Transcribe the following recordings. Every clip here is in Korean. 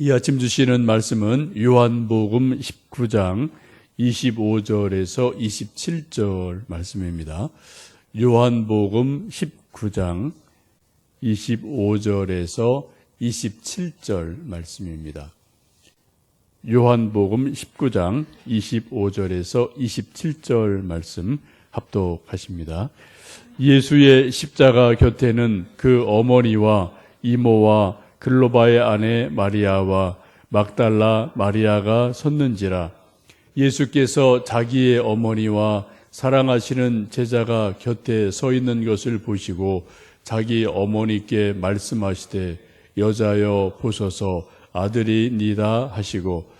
이 아침 주시는 말씀은 요한복음 19장 25절에서 27절 말씀입니다. 요한복음 19장 25절에서 27절 말씀입니다. 요한복음 19장 25절에서 27절 말씀 합독하십니다. 예수의 십자가 곁에는 그 어머니와 이모와 글로바의 아내 마리아와 막달라 마리아가 섰는지라 예수께서 자기의 어머니와 사랑하시는 제자가 곁에 서 있는 것을 보시고 자기 어머니께 말씀하시되 여자여 보소서. 아들이니다. 하시고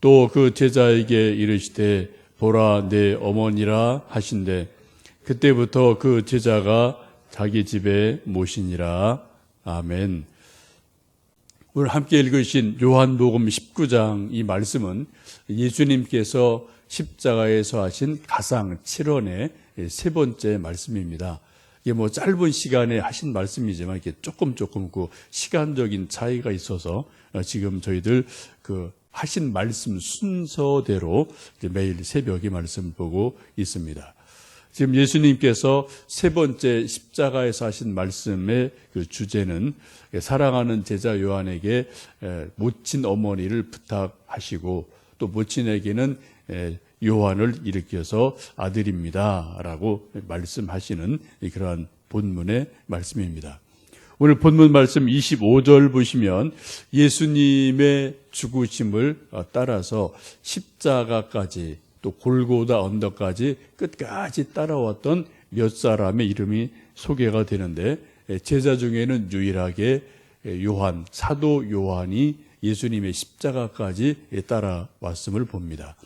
또 그 제자에게 이르시되 보라 내 어머니라. 하신대. 그때부터 그 제자가 자기 집에 모시니라. 아멘. 오늘 함께 읽으신 요한복음 19장 이 말씀은 예수님께서 십자가에서 하신 가상 7원의 세 번째 말씀입니다. 이게 뭐 짧은 시간에 하신 말씀이지만 이게 조금 조금 그 시간적인 차이가 있어서 지금 저희들 그 하신 말씀 순서대로 매일 새벽에 말씀 보고 있습니다. 지금 예수님께서 세 번째 십자가에서 하신 말씀의 그 주제는 사랑하는 제자 요한에게 모친 어머니를 부탁하시고 또 모친에게는 요한을 일으켜서 아들입니다라고 말씀하시는 그러한 본문의 말씀입니다. 오늘 본문 말씀 25절 보시면 예수님의 죽으심을 따라서 십자가까지 또 골고다 언덕까지 끝까지 따라왔던 몇 사람의 이름이 소개가 되는데 제자 중에는 유일하게 요한 사도 요한이 예수님의 십자가까지 따라왔음을 봅니다.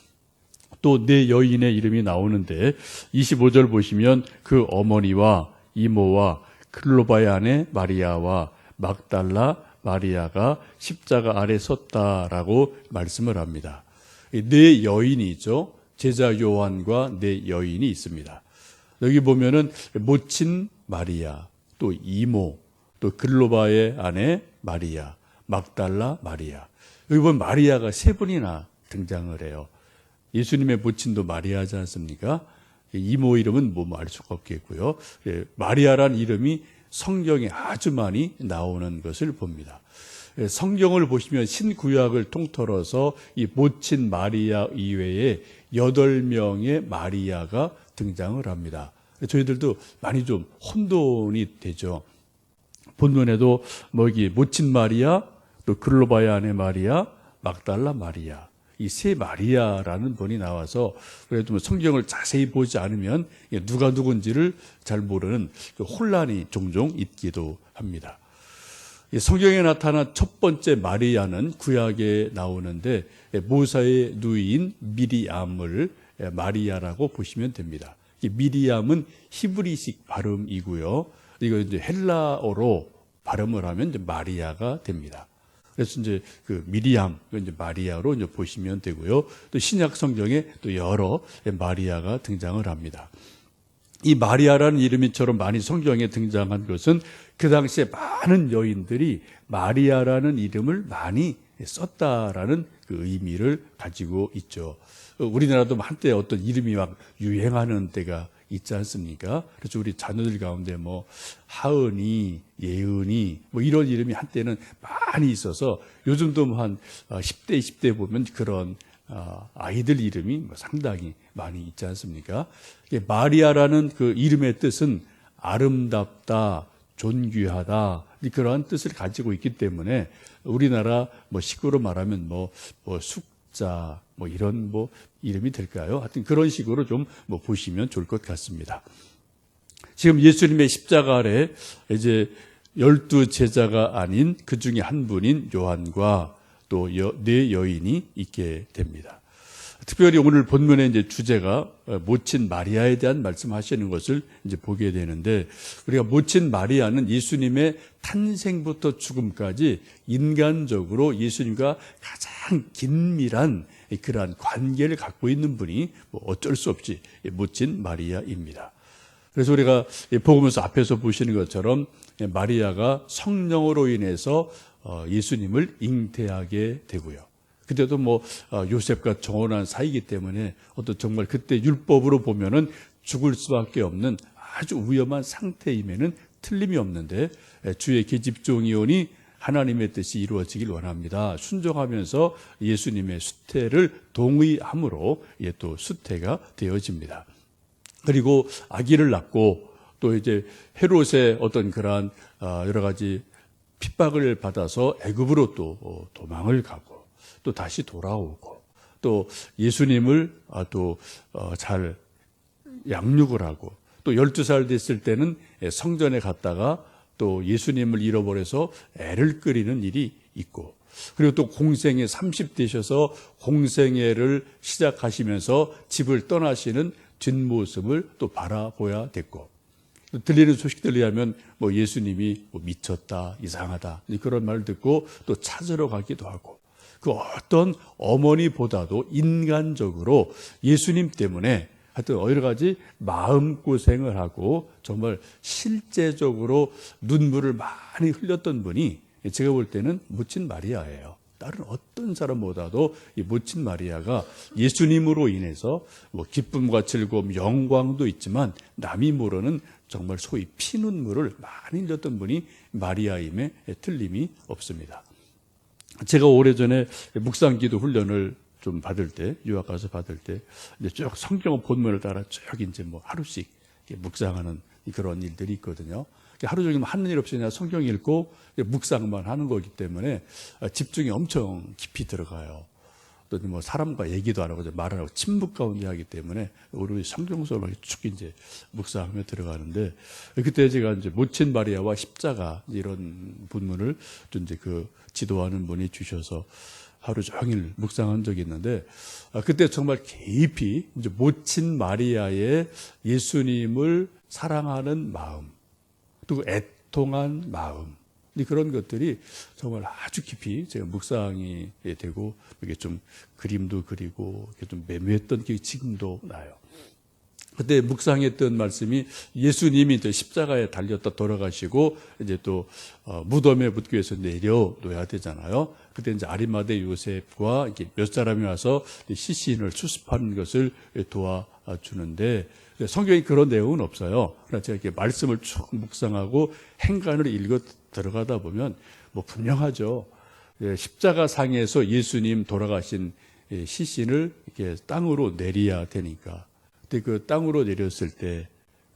또 네 여인의 이름이 나오는데 25절 보시면 그 어머니와 이모와 클로바의 아내 마리아와 막달라 마리아가 십자가 아래 섰다라고 말씀을 합니다. 네 여인이죠. 제자 요한과 네 여인이 있습니다. 여기 보면은 모친 마리아, 또 이모, 또 글로바의 아내 마리아, 막달라 마리아. 여기 보면 마리아가 세 분이나 등장을 해요. 예수님의 모친도 마리아지 않습니까? 이모 이름은 뭐 알 수가 없겠고요. 예, 마리아란 이름이 성경에 아주 많이 나오는 것을 봅니다. 예, 성경을 보시면 신구약을 통틀어서 이 모친 마리아 이외에 여덟 명의 마리아가 등장을 합니다. 저희들도 많이 좀 혼돈이 되죠. 본문에도 뭐 여기 모친 마리아, 또 글로바의 아내 마리아, 막달라 마리아. 이 세 마리아라는 분이 나와서 그래도 뭐 성경을 자세히 보지 않으면 누가 누군지를 잘 모르는 그 혼란이 종종 있기도 합니다. 성경에 나타난 첫 번째 마리아는 구약에 나오는데 모사의 누이인 미리암을 마리아라고 보시면 됩니다. 미리암은 히브리식 발음이고요. 이거 이제 헬라어로 발음을 하면 이제 마리아가 됩니다. 그래서 이제 그 미리암, 이제 마리아로 이제 보시면 되고요. 또 신약 성경에 또 여러 마리아가 등장을 합니다. 이 마리아라는 이름이처럼 많이 성경에 등장한 것은 그 당시에 많은 여인들이 마리아라는 이름을 많이 썼다라는 그 의미를 가지고 있죠. 우리나라도 한때 어떤 이름이 막 유행하는 때가 있지 않습니까? 그래서 우리 자녀들 가운데 뭐 하은이, 예은이 뭐 이런 이름이 한때는 많이 있어서 요즘도 뭐한 10대, 20대 보면 그런 어, 아이들 이름이 뭐 상당히 많이 있지 않습니까? 마리아라는 그 이름의 뜻은 아름답다, 존귀하다 그러한 뜻을 가지고 있기 때문에 우리나라 뭐 식으로 말하면 뭐, 뭐 숙자 뭐 이런 뭐 이름이 될까요? 하여튼 그런 식으로 좀 뭐 보시면 좋을 것 같습니다. 지금 예수님의 십자가 아래 이제 열두 제자가 아닌 그 중에 한 분인 요한과 또 네 여인이 있게 됩니다. 특별히 오늘 본문의 이제 주제가 모친 마리아에 대한 말씀하시는 것을 이제 보게 되는데 우리가 모친 마리아는 예수님의 탄생부터 죽음까지 인간적으로 예수님과 가장 긴밀한 그러한 관계를 갖고 있는 분이 뭐 어쩔 수 없이 모친 마리아입니다. 그래서 우리가 복음에서 앞에서 보시는 것처럼 마리아가 성령으로 인해서 어, 예수님을 잉태하게 되고요. 그때도 뭐 어, 요셉과 정혼한 사이기 때문에 어떤 정말 그때 율법으로 보면은 죽을 수밖에 없는 아주 위험한 상태임에는 틀림이 없는데 에, 주의 계집종이오니 하나님의 뜻이 이루어지길 원합니다. 순종하면서 예수님의 수태를 동의함으로 예, 또 수태가 되어집니다. 그리고 아기를 낳고 또 이제 헤롯의 어떤 그러한 아, 여러 가지 핍박을 받아서 애굽으로 또 어, 도망을 가고 또 다시 돌아오고 또 예수님을 아, 또잘 양육을 하고 또 12살 됐을 때는 성전에 갔다가 또 예수님을 잃어버려서 애를 끓이는 일이 있고 그리고 또 공생애 30 되셔서 공생애를 시작하시면서 집을 떠나시는 뒷모습을 또 바라보야 됐고 들리는 소식들에 의하면 뭐 예수님이 뭐 미쳤다, 이상하다 그런 말을 듣고 또 찾으러 가기도 하고 그 어떤 어머니보다도 인간적으로 예수님 때문에 하여튼 여러 가지 마음고생을 하고 정말 실제적으로 눈물을 많이 흘렸던 분이 제가 볼 때는 묻힌 마리아예요. 다른 어떤 사람보다도 이 묻힌 마리아가 예수님으로 인해서 뭐 기쁨과 즐거움, 영광도 있지만 남이 모르는 정말 소위 피눈물을 많이 흘렸던 분이 마리아임에 틀림이 없습니다. 제가 오래전에 묵상기도 훈련을 좀 받을 때, 유학 가서 받을 때, 이제 쭉 성경 본문을 따라 쭉 이제 뭐 하루씩 묵상하는 그런 일들이 있거든요. 하루 종일 하는 일 없이 그냥 성경 읽고 묵상만 하는 거기 때문에 집중이 엄청 깊이 들어가요. 또 뭐 사람과 얘기도 안 하고 말을 하고 침묵 가운데 하기 때문에 우리 성경서를 쭉 이제 묵상하며 들어가는데 그때 제가 이제 모친 마리아와 십자가 이런 본문을 좀 이제 그 지도하는 분이 주셔서 하루 종일 묵상한 적이 있는데 아, 그때 정말 깊이 이제 모친 마리아의 예수님을 사랑하는 마음 또 애통한 마음 그런 것들이 정말 아주 깊이 제가 묵상이 되고 이게 좀 그림도 그리고 이렇게 좀 매매했던 게 지금도 나요. 그때 묵상했던 말씀이 예수님이 이제 십자가에 달렸다 돌아가시고 이제 또 어, 무덤에 묻기 위해서 내려놓아야 되잖아요. 그때 이제 아리마대 요셉과 이렇게 몇 사람이 와서 시신을 수습하는 것을 도와주는데 성경에 그런 내용은 없어요. 그러나 제가 이렇게 말씀을 쭉 묵상하고 행간을 읽어 들어가다 보면 뭐 분명하죠. 예, 십자가 상에서 예수님 돌아가신 예, 시신을 이렇게 땅으로 내려야 되니까. 근데 그 땅으로 내렸을 때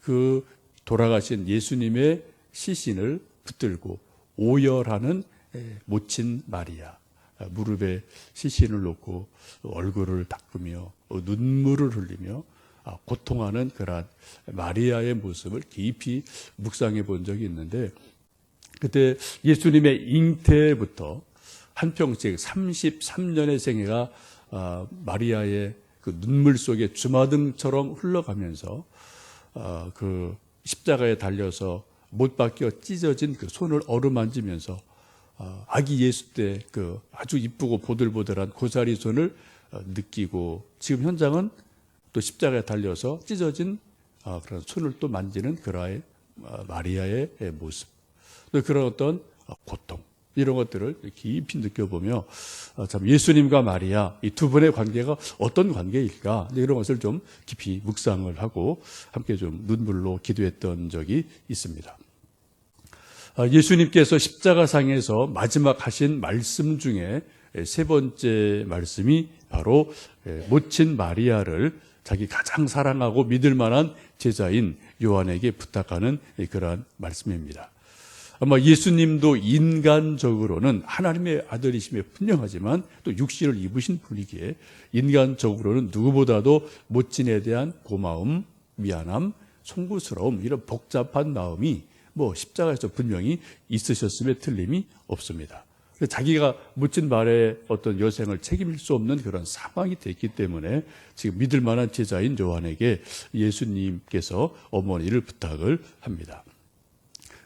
그 돌아가신 예수님의 시신을 붙들고 오열하는 예, 모친 마리아. 아, 무릎에 시신을 놓고 얼굴을 닦으며 눈물을 흘리며 아, 고통하는 그러한 마리아의 모습을 깊이 묵상해 본 적이 있는데 그때 예수님의 잉태부터 한평씩 33년의 생애가 아, 마리아의 그 눈물 속에 주마등처럼 흘러가면서 아, 그 십자가에 달려서 못 박혀 찢어진 그 손을 어루만지면서 아기 예수 때 그 아주 이쁘고 보들보들한 고사리 손을 어, 느끼고 지금 현장은 또 십자가에 달려서 찢어진 어, 그런 손을 또 만지는 그라의 어, 마리아의 모습, 또 그런 어떤 고통 이런 것들을 깊이 느껴보며 어, 참 예수님과 마리아 이 두 분의 관계가 어떤 관계일까 이런 것을 좀 깊이 묵상을 하고 함께 좀 눈물로 기도했던 적이 있습니다. 예수님께서 십자가상에서 마지막 하신 말씀 중에 세 번째 말씀이 바로 모친 마리아를 자기 가장 사랑하고 믿을 만한 제자인 요한에게 부탁하는 그러한 말씀입니다. 아마 예수님도 인간적으로는 하나님의 아들이심에 분명하지만 또 육신을 입으신 분이기에 인간적으로는 누구보다도 모친에 대한 고마움, 미안함, 송구스러움 이런 복잡한 마음이 뭐 십자가에서 분명히 있으셨음에 틀림이 없습니다. 자기가 묻힌 말에 어떤 여생을 책임질 수 없는 그런 상황이 됐기 때문에 지금 믿을 만한 제자인 요한에게 예수님께서 어머니를 부탁을 합니다.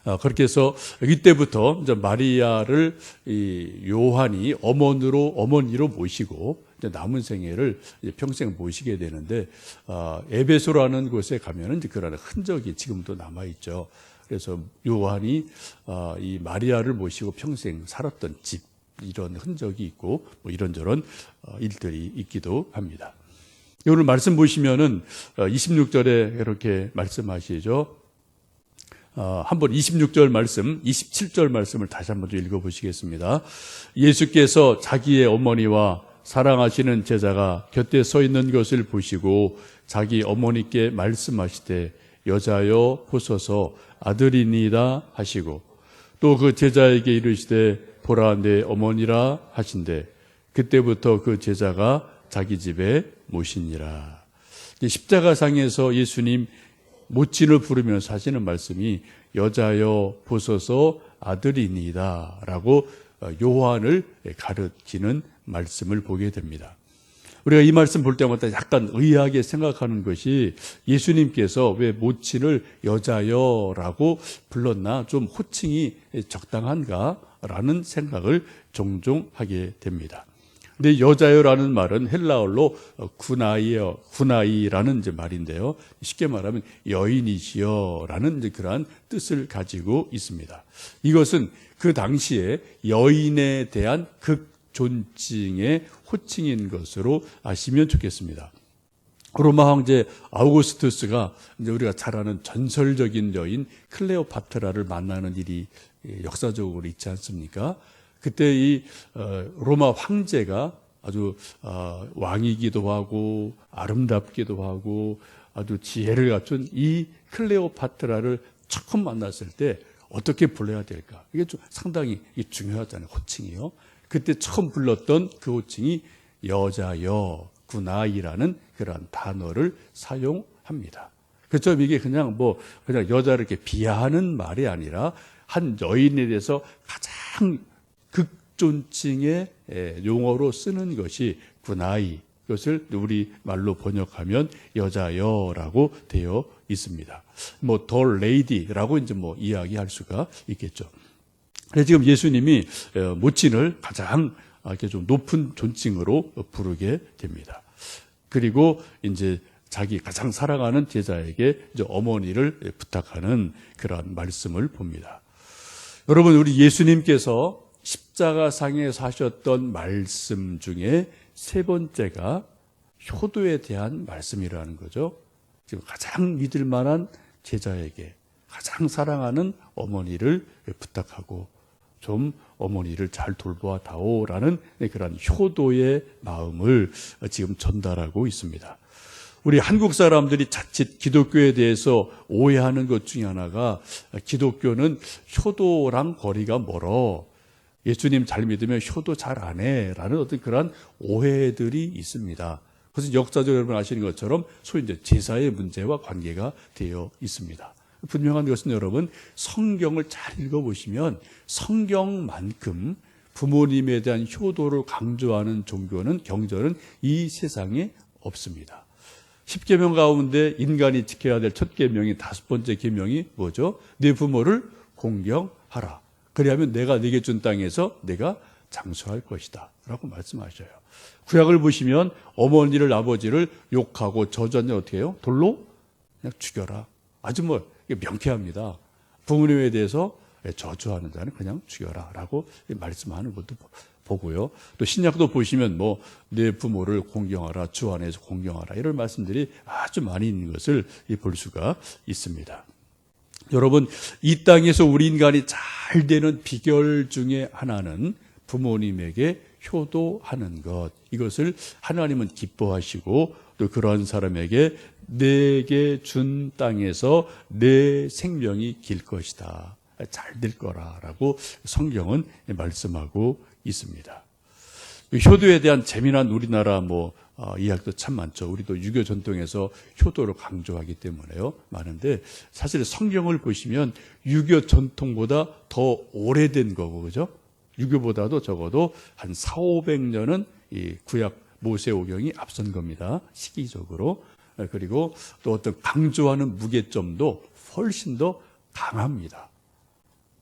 아, 그렇게 해서 이때부터 마리아를 이 요한이 어머니로 어머니로 모시고 남은 생애를 평생 모시게 되는데 아, 에베소라는 곳에 가면은 그런 흔적이 지금도 남아 있죠. 그래서 요한이 아, 이 마리아를 모시고 평생 살았던 집 이런 흔적이 있고 뭐 이런저런 어, 일들이 있기도 합니다. 오늘 말씀 보시면은 26절에 이렇게 말씀하시죠. 어, 한번 26절 말씀, 27절 말씀을 다시 한번 좀 읽어보시겠습니다. 예수께서 자기의 어머니와 사랑하시는 제자가 곁에 서 있는 것을 보시고 자기 어머니께 말씀하시되 여자여 보소서 아들이니다 하시고 또 그 제자에게 이르시되 보라 내 어머니라 하신대 그때부터 그 제자가 자기 집에 모시니라. 십자가상에서 예수님 모친을 부르면서 하시는 말씀이 여자여 보소서 아들이니다라고 요한을 가르치는 말씀을 보게 됩니다. 우리가 이 말씀 볼 때마다 약간 의아하게 생각하는 것이 예수님께서 왜 모친을 여자여라고 불렀나 좀 호칭이 적당한가라는 생각을 종종 하게 됩니다. 근데 여자여라는 말은 헬라어로 구나이어, 구나이라는 이제 말인데요. 쉽게 말하면 여인이시여라는 이제 그러한 뜻을 가지고 있습니다. 이것은 그 당시에 여인에 대한 극존칭의 호칭인 것으로 아시면 좋겠습니다. 로마 황제 아우구스투스가 이제 우리가 잘 아는 전설적인 여인 클레오파트라를 만나는 일이 역사적으로 있지 않습니까? 그때 이 어, 로마 황제가 아주 어, 왕이기도 하고 아름답기도 하고 아주 지혜를 갖춘 이 클레오파트라를 처음 만났을 때 어떻게 불러야 될까? 이게 좀 상당히 중요하잖아요. 호칭이요. 그때 처음 불렀던 그 호칭이 여자여 구나이라는 그러한 단어를 사용합니다. 그렇죠. 이게 그냥 뭐 그냥 여자를 이렇게 비하하는 말이 아니라 한 여인에 대해서 가장 극 존칭의 용어로 쓰는 것이 구나이. 이것을 우리 말로 번역하면 여자여라고 되어 있습니다. 뭐, 덜 레이디라고 이제 뭐 이야기할 수가 있겠죠. 그래서 지금 예수님이 어, 모친을 가장 이렇게 좀 높은 존칭으로 부르게 됩니다. 그리고 이제 자기 가장 사랑하는 제자에게 이제 어머니를 부탁하는 그러한 말씀을 봅니다. 여러분, 우리 예수님께서 십자가상에 사셨던 말씀 중에 세 번째가 효도에 대한 말씀이라는 거죠. 지금 가장 믿을 만한 제자에게 가장 사랑하는 어머니를 부탁하고 좀 어머니를 잘 돌보아 다오라는 그런 효도의 마음을 지금 전달하고 있습니다. 우리 한국 사람들이 자칫 기독교에 대해서 오해하는 것 중에 하나가 기독교는 효도랑 거리가 멀어. 예수님 잘 믿으면 효도 잘 안 해. 라는 어떤 그런 오해들이 있습니다. 그래서 역사적으로 여러분 아시는 것처럼 소위 이제 제사의 문제와 관계가 되어 있습니다. 분명한 것은 여러분 성경을 잘 읽어보시면 성경만큼 부모님에 대한 효도를 강조하는 종교는 경전은 이 세상에 없습니다. 10계명 가운데 인간이 지켜야 될 첫 계명이 다섯 번째 계명이 뭐죠? 내 부모를 공경하라. 그리하면 내가 네게 준 땅에서 내가 장수할 것이다. 라고 말씀하셔요. 구약을 보시면 어머니를 아버지를 욕하고 저주하는 어떻게 해요? 돌로 그냥 죽여라. 아주 뭐 명쾌합니다. 부모님에 대해서 저주하는 자는 그냥 죽여라. 라고 말씀하는 것도 보고요. 또 신약도 보시면 뭐 내 부모를 공경하라. 주 안에서 공경하라. 이런 말씀들이 아주 많이 있는 것을 볼 수가 있습니다. 여러분, 이 땅에서 우리 인간이 잘 되는 비결 중에 하나는 부모님에게 효도하는 것. 이것을 하나님은 기뻐하시고 또 그러한 사람에게 내게 준 땅에서 내 생명이 길 것이다. 잘 될 거라라고 성경은 말씀하고 있습니다. 효도에 대한 재미난 우리나라 뭐 어, 이야기도 참 많죠. 우리도 유교 전통에서 효도를 강조하기 때문에요. 많은데 사실 성경을 보시면 유교 전통보다 더 오래된 거고 그죠? 유교보다도 적어도 한 4, 500년은 이 구약 모세오경이 앞선 겁니다. 시기적으로. 그리고 또 어떤 강조하는 무게점도 훨씬 더 강합니다.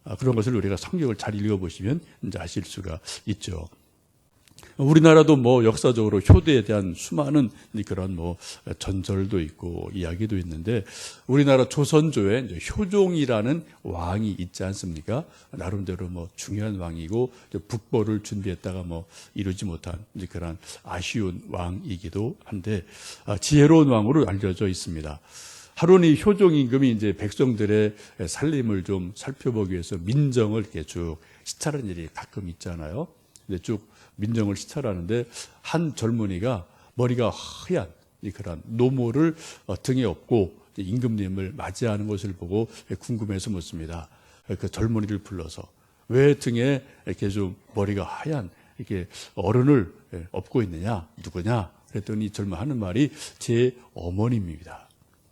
아, 그런 것을 우리가 성경을 잘 읽어보시면 이제 아실 수가 있죠. 우리나라도 뭐 역사적으로 효도에 대한 수많은 그런 뭐 전설도 있고 이야기도 있는데 우리나라 조선조에 효종이라는 왕이 있지 않습니까? 나름대로 뭐 중요한 왕이고 북보를 준비했다가 뭐 이루지 못한 그런 아쉬운 왕이기도 한데 아, 지혜로운 왕으로 알려져 있습니다. 하루니 효종 임금이 이제 백성들의 살림을 좀 살펴보기 위해서 민정을 이렇게 쭉 시찰하는 일이 가끔 있잖아요. 근데 쭉 민정을 시찰하는데 한 젊은이가 머리가 하얀 이 그런 노모를 어, 등에 업고 임금님을 맞이하는 것을 보고 궁금해서 묻습니다. 그 젊은이를 불러서 왜 등에 이렇게 좀 머리가 하얀 이렇게 어른을 예, 업고 있느냐 누구냐 그랬더니 젊은 하는 말이 제 어머님입니다.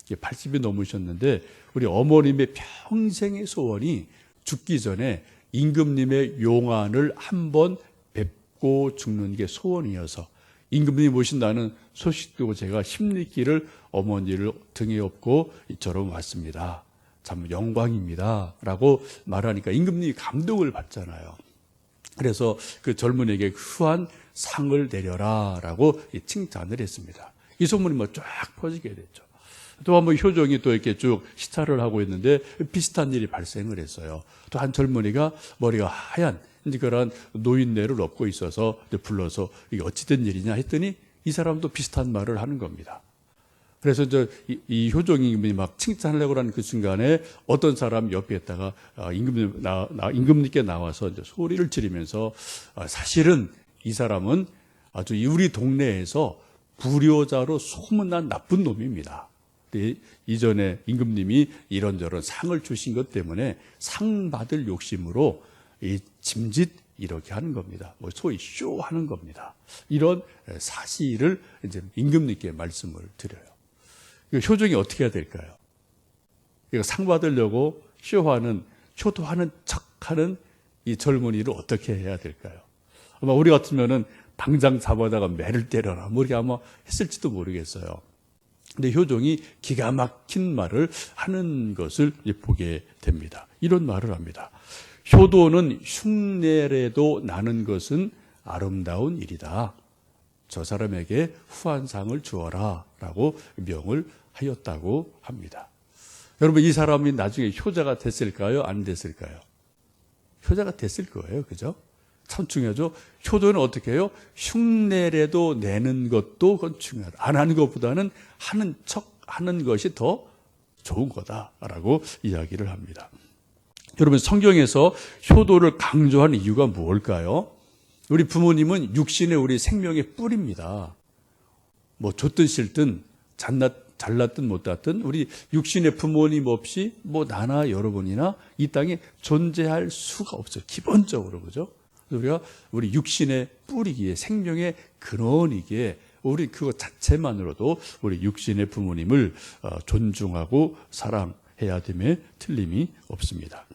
80이 넘으셨는데 우리 어머님의 평생의 소원이 죽기 전에 임금님의 용안을 한 번 뵙고 죽는 게 소원이어서 임금님이 모신다는 소식 듣고 제가 힘있기를 어머니를 등에 업고 이처럼 왔습니다. 참 영광입니다. 라고 말하니까 임금님이 감동을 받잖아요. 그래서 그 젊은이에게 후한 상을 내려라 라고 칭찬을 했습니다. 이 소문이 뭐 쫙 퍼지게 됐죠. 또 한 번 효종이 또 이렇게 쭉 시타를 하고 있는데 비슷한 일이 발생을 했어요. 또 한 젊은이가 머리가 하얀 그런 노인네를 업고 있어서 불러서 이게 어찌된 일이냐 했더니 이 사람도 비슷한 말을 하는 겁니다. 그래서 저 이, 이 효종임금이 막 칭찬하려고 하는 그 순간에 어떤 사람 옆에 있다가 아, 임금님 나, 나 임금님께 나와서 소리를 지르면서 아, 사실은 이 사람은 아주 이 우리 동네에서 불효자로 소문난 나쁜 놈입니다. 이전에 임금님이 이런저런 상을 주신 것 때문에 상 받을 욕심으로 이 짐짓 이렇게 하는 겁니다. 뭐 소위 쇼 하는 겁니다. 이런 사실을 이제 임금님께 말씀을 드려요. 이거 효종이 어떻게 해야 될까요? 이거 상 받으려고 쇼하는 효도하는 척하는 이 젊은이를 어떻게 해야 될까요? 아마 우리 같으면은 당장 잡아다가 매를 때려라 뭐 이렇게 아마 했을지도 모르겠어요. 근데 효종이 기가 막힌 말을 하는 것을 보게 됩니다. 이런 말을 합니다. 효도는 흉내라도 나는 것은 아름다운 일이다. 저 사람에게 후한상을 주어라 라고 명을 하였다고 합니다. 여러분 이 사람이 나중에 효자가 됐을까요? 안 됐을까요? 효자가 됐을 거예요. 그죠? 참 중요하죠. 효도는 어떻게 해요? 흉내라도 내는 것도 그건 중요하다. 안 하는 것보다는 하는 척 하는 것이 더 좋은 거다라고 이야기를 합니다. 여러분 성경에서 효도를 강조하는 이유가 무엇일까요? 우리 부모님은 육신의 우리 생명의 뿌리입니다. 뭐 좋든 싫든 잘났, 잘났든 못났든 우리 육신의 부모님 없이 뭐 나나 여러분이나 이 땅에 존재할 수가 없어요. 기본적으로 그죠? 우리가 우리 육신의 뿌리기에 생명의 근원이기에 우리 그것 자체만으로도 우리 육신의 부모님을 어, 존중하고 사랑해야 됨에 틀림이 없습니다.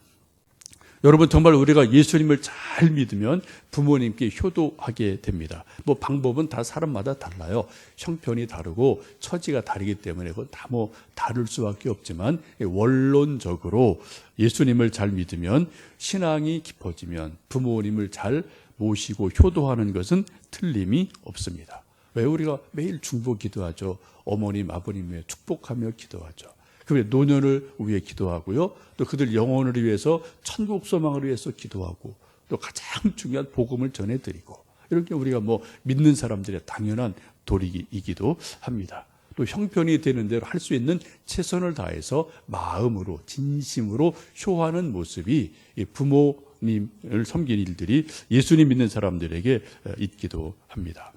여러분 정말 우리가 예수님을 잘 믿으면 부모님께 효도하게 됩니다. 뭐 방법은 다 사람마다 달라요. 형편이 다르고 처지가 다르기 때문에 그건 다 뭐 다를 수밖에 없지만 원론적으로 예수님을 잘 믿으면 신앙이 깊어지면 부모님을 잘 모시고 효도하는 것은 틀림이 없습니다. 왜 우리가 매일 중보 기도하죠. 어머님, 아버님 에 축복하며 기도하죠. 그 노년을 위해 기도하고요. 또 그들 영혼을 위해서 천국 소망을 위해서 기도하고 또 가장 중요한 복음을 전해드리고 이렇게 우리가 뭐 믿는 사람들의 당연한 도리이기도 합니다. 또 형편이 되는 대로 할 수 있는 최선을 다해서 마음으로 진심으로 효하는 모습이 부모님을 섬긴 일들이 예수님 믿는 사람들에게 있기도 합니다.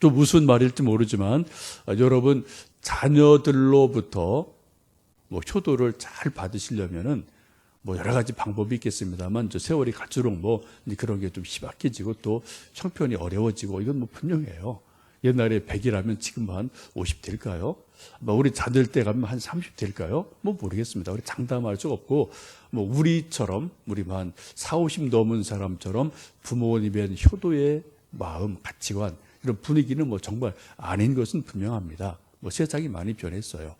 또 무슨 말일지 모르지만 여러분 자녀들로부터 뭐 효도를 잘 받으시려면은 뭐 여러 가지 방법이 있겠습니다만 저 세월이 갈수록 뭐 그런 게 좀 희박해지고 또 형편이 어려워지고 이건 뭐 분명해요. 옛날에 100이라면 지금 한 50 될까요? 뭐 우리 자들 때 가면 한 30 될까요? 뭐 모르겠습니다. 우리 장담할 수 없고 뭐 우리처럼 우리 한 4, 50 넘은 사람처럼 부모님의 효도의 마음, 가치관 이런 분위기는 뭐 정말 아닌 것은 분명합니다. 뭐 세상이 많이 변했어요.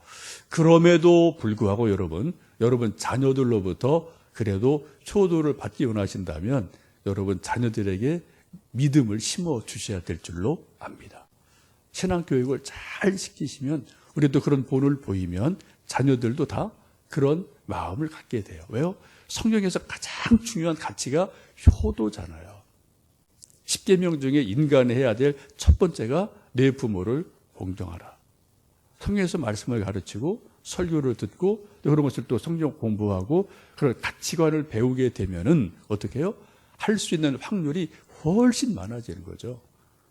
그럼에도 불구하고 여러분, 여러분 자녀들로부터 그래도 효도를 받기 원하신다면 여러분 자녀들에게 믿음을 심어 주셔야 될 줄로 압니다. 신앙 교육을 잘 시키시면 우리도 그런 본을 보이면 자녀들도 다 그런 마음을 갖게 돼요. 왜요? 성경에서 가장 중요한 가치가 효도잖아요. 10계명 중에 인간이 해야 될 첫 번째가 내 부모를 공경하라. 성경에서 말씀을 가르치고 설교를 듣고 또 그런 것을 또 성경 공부하고 그런 가치관을 배우게 되면은 어떻게 해요? 할 수 있는 확률이 훨씬 많아지는 거죠.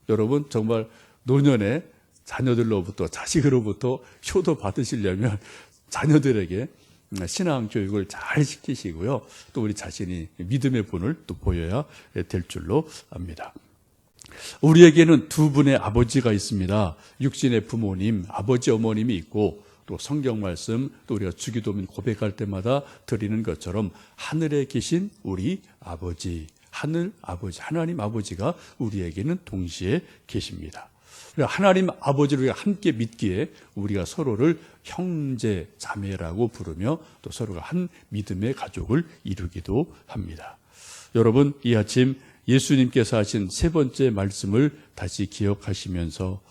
여러분 정말 노년에 자녀들로부터 자식으로부터 효도 받으시려면 자녀들에게 신앙 교육을 잘 시키시고요. 또 우리 자신이 믿음의 본을 또 보여야 될 줄로 압니다. 우리에게는 두 분의 아버지가 있습니다. 육신의 부모님, 아버지, 어머님이 있고 또 성경 말씀, 또 우리가 주기도문 고백할 때마다 드리는 것처럼 하늘에 계신 우리 아버지, 하늘 아버지, 하나님 아버지가 우리에게는 동시에 계십니다. 하나님 아버지를 우리가 함께 믿기에 우리가 서로를 형제, 자매라고 부르며 또 서로가 한 믿음의 가족을 이루기도 합니다. 여러분, 이 아침 예수님께서 하신 세 번째 말씀을 다시 기억하시면서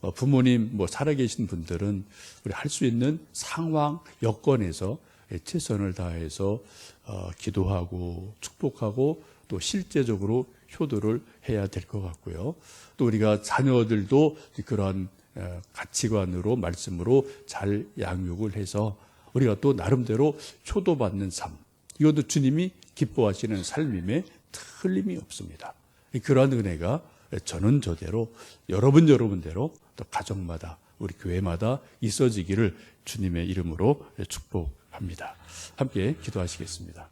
어, 부모님, 뭐 살아계신 분들은 우리 할 수 있는 상황, 여건에서 최선을 다해서 어, 기도하고 축복하고 또 실제적으로 효도를 해야 될 것 같고요. 또 우리가 자녀들도 그러한 어, 가치관으로 말씀으로 잘 양육을 해서 우리가 또 나름대로 효도받는 삶. 이것도 주님이 기뻐하시는 삶임에 틀림이 없습니다. 그러한 은혜가 저는 저대로 여러분 여러분대로 또 가정마다 우리 교회마다 있어지기를 주님의 이름으로 축복합니다. 함께 기도하시겠습니다.